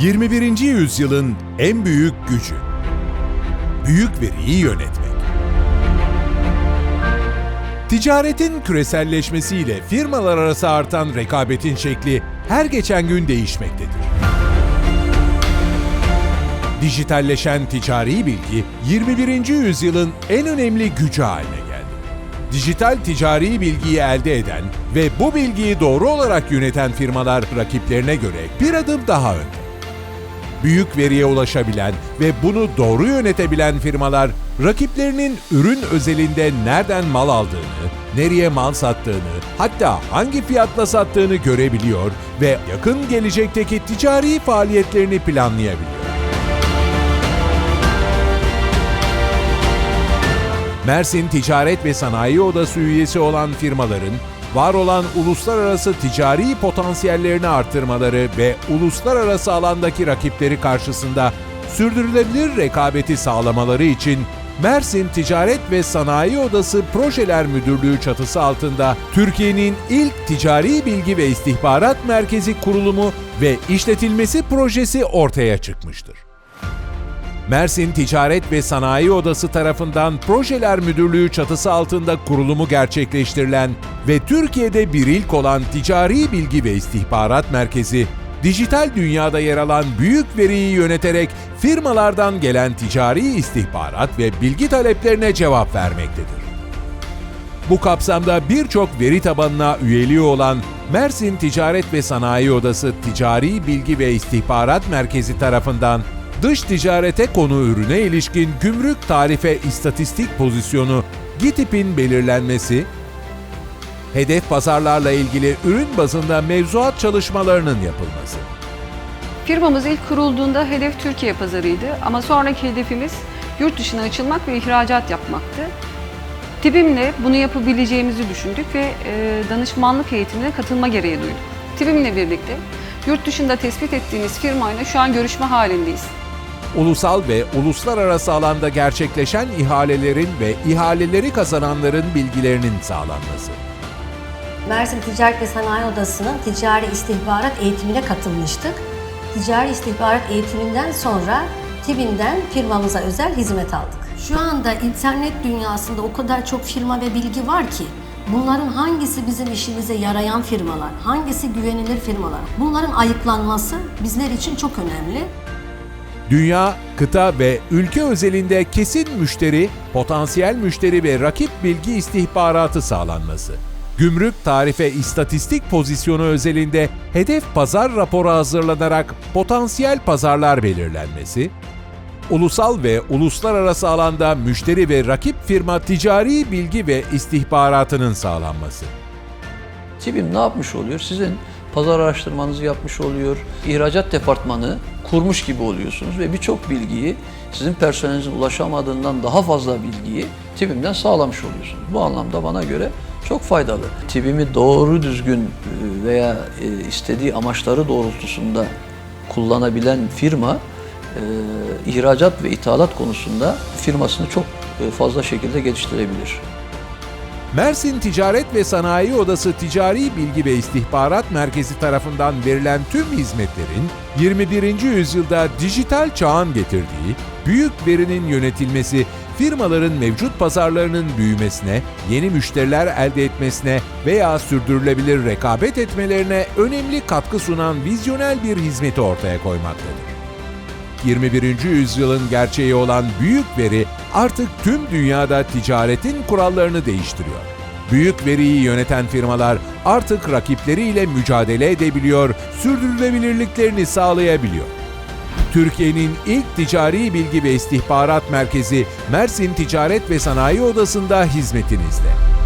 21. yüzyılın en büyük gücü. Büyük veriyi yönetmek. Ticaretin küreselleşmesiyle firmalar arası artan rekabetin şekli her geçen gün değişmektedir. Dijitalleşen ticari bilgi 21. yüzyılın en önemli gücü haline geldi. Dijital ticari bilgiyi elde eden ve bu bilgiyi doğru olarak yöneten firmalar rakiplerine göre bir adım daha önde. Büyük veriye ulaşabilen ve bunu doğru yönetebilen firmalar rakiplerinin ürün özelinde nereden mal aldığını, nereye mal sattığını, hatta hangi fiyatla sattığını görebiliyor ve yakın gelecekteki ticari faaliyetlerini planlayabiliyor. Mersin Ticaret ve Sanayi Odası üyesi olan firmaların var olan uluslararası ticari potansiyellerini artırmaları ve uluslararası alandaki rakipleri karşısında sürdürülebilir rekabeti sağlamaları için Mersin Ticaret ve Sanayi Odası Projeler Müdürlüğü çatısı altında Türkiye'nin ilk ticari bilgi ve istihbarat merkezi kurulumu ve işletilmesi projesi ortaya çıkmıştır. Mersin Ticaret ve Sanayi Odası tarafından Projeler Müdürlüğü çatısı altında kurulumu gerçekleştirilen ve Türkiye'de bir ilk olan Ticari Bilgi ve İstihbarat Merkezi, dijital dünyada yer alan büyük veriyi yöneterek firmalardan gelen ticari istihbarat ve bilgi taleplerine cevap vermektedir. Bu kapsamda birçok veri tabanına üyeliği olan Mersin Ticaret ve Sanayi Odası Ticari Bilgi ve İstihbarat Merkezi tarafından dış ticarete konu ürüne ilişkin gümrük tarife istatistik pozisyonu GİTİP'in belirlenmesi, hedef pazarlarla ilgili ürün bazında mevzuat çalışmalarının yapılması. Firmamız ilk kurulduğunda hedef Türkiye pazarıydı ama sonraki hedefimiz yurt dışına açılmak ve ihracat yapmaktı. Tibimle bunu yapabileceğimizi düşündük ve e, danışmanlık eğitimine katılma gereği duyduk. Tibimle birlikte yurt dışında tespit ettiğimiz firmayla şu an görüşme halindeyiz. Ulusal ve uluslararası alanda gerçekleşen ihalelerin ve ihaleleri kazananların bilgilerinin sağlanması. Mersin Ticaret ve Sanayi Odası'nın ticari istihbarat eğitimine katılmıştık. Ticari istihbarat eğitiminden sonra TİBİM'den firmamıza özel hizmet aldık. Şu anda internet dünyasında o kadar çok firma ve bilgi var ki bunların hangisi bizim işimize yarayan firmalar, hangisi güvenilir firmalar. Bunların ayıklanması bizler için çok önemli. Dünya, kıta ve ülke özelinde kesin müşteri, potansiyel müşteri ve rakip bilgi istihbaratı sağlanması. Gümrük tarife istatistik pozisyonu özelinde hedef pazar raporu hazırlanarak potansiyel pazarlar belirlenmesi, ulusal ve uluslararası alanda müşteri ve rakip firma ticari bilgi ve istihbaratının sağlanması. TİBİM ne yapmış oluyor? Sizin pazar araştırmanızı yapmış oluyor. İhracat departmanı kurmuş gibi oluyorsunuz ve birçok bilgiyi sizin personelinizin ulaşamadığından daha fazla bilgiyi TİBİM'den sağlamış oluyorsunuz. Bu anlamda bana göre çok faydalı. TİBİM'i doğru düzgün e, veya e, istediği amaçları doğrultusunda kullanabilen firma e, ihracat ve ithalat konusunda firmasını çok fazla şekilde geliştirebilir. Mersin Ticaret ve Sanayi Odası Ticari Bilgi ve İstihbarat Merkezi tarafından verilen tüm hizmetlerin 21. yüzyılda dijital çağın getirdiği büyük verinin yönetilmesi firmaların mevcut pazarlarının büyümesine, yeni müşteriler elde etmesine veya sürdürülebilir rekabet etmelerine önemli katkı sunan vizyonel bir hizmeti ortaya koymaktadır. 21. yüzyılın gerçeği olan büyük veri artık tüm dünyada ticaretin kurallarını değiştiriyor. Büyük veriyi yöneten firmalar artık rakipleriyle mücadele edebiliyor, sürdürülebilirliklerini sağlayabiliyor. Türkiye'nin ilk ticari bilgi ve istihbarat merkezi Mersin Ticaret ve Sanayi Odası'nda hizmetinizde.